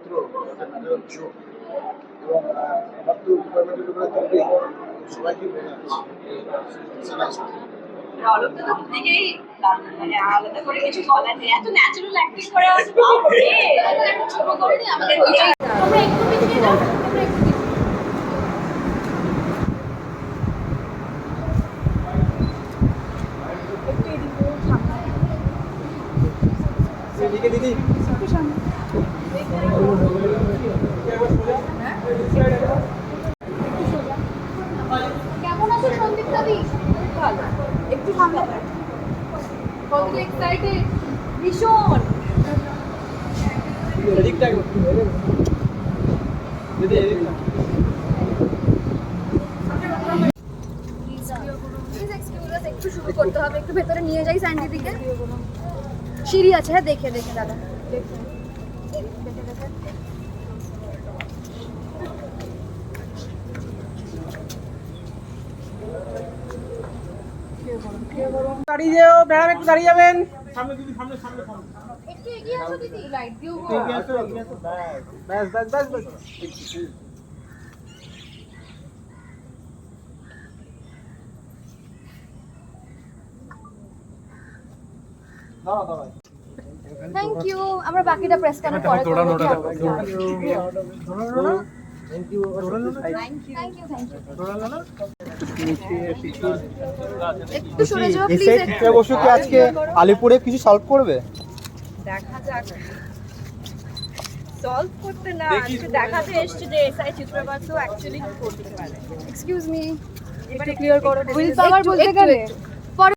চরিত্র একটা ন্যাচারাল এবং আমার তো ডিপার্টমেন্টের ব্যাপারে থাকবেই সবাইকে মনে আছে রলকটা তো দেখেই মানে আলাদা করে কিছু বলার নেই। এত ন্যাচারাল অ্যাক্টিং করে আছে বাপরে! ছোট করে আমাদের তোমরা একটু পিছিয়ে যাও সামনে দিদি। কেমন আছো সন্দীপ দাদি? ভালো। একটু সামনে কত এক্সাইটেড ভীষণ। একটু শুরু করতে হবে। একটু ভেতরে নিয়ে যাই স্যান্ডিদিকে সিঁড়ি আছে হ্যাঁ দেখে দেখে দাদা। দেখে দেখে দেখে। দাঁড়িয়ে যাও ম্যাডাম একটু দাঁড়িয়ে যাবেন। একটু এগিয়ে আসো দিদি লাইট দিও ব্যাস ব্যাস ব্যাস ব্যাস। দাঁড়াও দাঁড়াও। থ্যাংক ইউ আমরা বাকিটা প্রেস কেন পরে করব। Thank you thank you thank you একটু সরে যাও প্লিজ এসআই বসু কি আজকে আলিপুরে কিছু সলভ করবে? দেখা যাক। সলভ করতে না আজকে দেখাতে এসছে যে এসআই চিত্রবাসু অ্যাকচুয়ালি কি করতে পারে। এক্সকিউজ মি একটু ক্লিয়ার করো। উইল পাওয়ার বলতে গেলে?